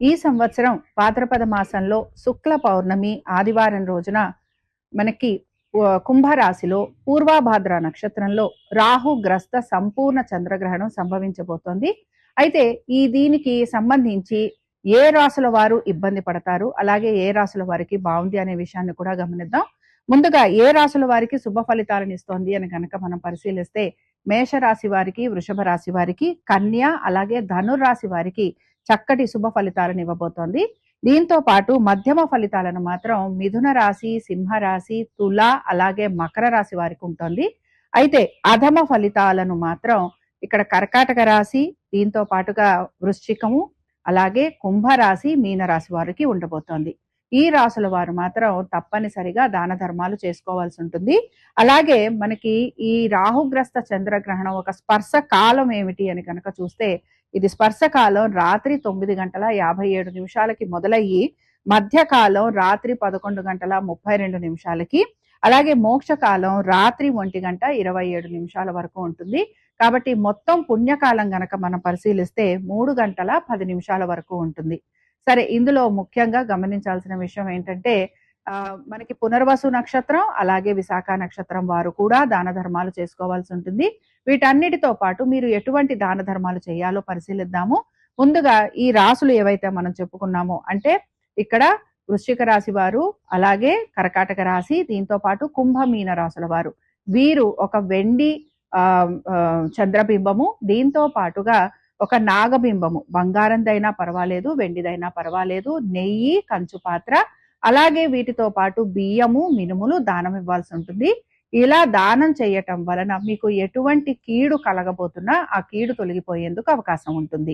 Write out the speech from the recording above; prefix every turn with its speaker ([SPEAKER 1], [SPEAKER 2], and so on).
[SPEAKER 1] ఈ సంవత్సరం భాద్రపద మాసంలో శుక్ల పౌర్ణమి ఆదివారం రోజున మనకి కుంభరాశిలో పూర్వాభాద్ర నక్షత్రంలో రాహు గ్రస్త సంపూర్ణ చంద్రగ్రహణం సంభవించబోతోంది. అయితే ఈ దీనికి సంబంధించి ఏ రాసుల వారు ఇబ్బంది పడతారు అలాగే ఏ రాసుల వారికి బాగుంది అనే విషయాన్ని కూడా గమనిద్దాం. ముందుగా ఏ రాసుల వారికి శుభ ఫలితాలను ఇస్తోంది అని కనుక మనం పరిశీలిస్తే మేష రాశి వారికి వృషభ రాశి వారికి కన్య అలాగే ధనుర్రాశి వారికి చక్కటి శుభ ఫలితాలను ఇవ్వబోతోంది. దీంతో పాటు మధ్యమ ఫలితాలను మాత్రం మిథున రాశి సింహ రాశి తుల అలాగే మకర రాశి వారికి ఉంటుంది. అయితే అధమ ఫలితాలను మాత్రం ఇక్కడ కర్కాటక రాశి దీంతో పాటుగా వృశ్చికము అలాగే కుంభరాశి మీనరాశి వారికి ఉండబోతోంది. ఈ రాసుల వారు మాత్రం తప్పనిసరిగా దాన ధర్మాలు చేసుకోవాల్సి ఉంటుంది. అలాగే మనకి ఈ రాహుగ్రస్త చంద్రగ్రహణం ఒక స్పర్శ కాలం ఏమిటి అని కనుక చూస్తే ఇది స్పర్శకాలం రాత్రి తొమ్మిది గంటల యాభై ఏడు నిమిషాలకి మొదలయ్యి మధ్యకాలం రాత్రి పదకొండు గంటల ముప్పై రెండు నిమిషాలకి అలాగే మోక్షకాలం రాత్రి ఒంటి గంట ఇరవై ఏడు నిమిషాల వరకు ఉంటుంది. కాబట్టి మొత్తం పుణ్యకాలం గనక మనం పరిశీలిస్తే మూడు గంటల పది నిమిషాల వరకు ఉంటుంది. సరే ఇందులో ముఖ్యంగా గమనించాల్సిన విషయం ఏంటంటే మనకి పునర్వసు నక్షత్రం అలాగే విశాఖ నక్షత్రం వారు కూడా దాన ధర్మాలు చేసుకోవాల్సి ఉంటుంది. వీటన్నిటితో పాటు మీరు ఎటువంటి దాన ధర్మాలు చేయాలో పరిశీలిద్దాము. ముందుగా ఈ రాసులు ఏవైతే మనం చెప్పుకున్నామో అంటే ఇక్కడ వృశ్చిక రాశి వారు అలాగే కర్కాటక రాశి దీంతో పాటు కుంభమీన రాసుల వారు. వీరు ఒక వెండి ఆ చంద్రబింబము దీంతో పాటుగా ఒక నాగబింబము. బంగారందైనా పర్వాలేదు వెండిదైనా పర్వాలేదు నెయ్యి కంచు పాత్ర అలాగే వీటితో పాటు బియ్యము మినుములు దానం ఇవ్వాల్సి ఉంటుంది. ఇలా దానం చేయటం వలన మీకు ఎటువంటి కీడు కలగబోతున్నా ఆ కీడు తొలగిపోయేందుకు అవకాశం ఉంటుంది.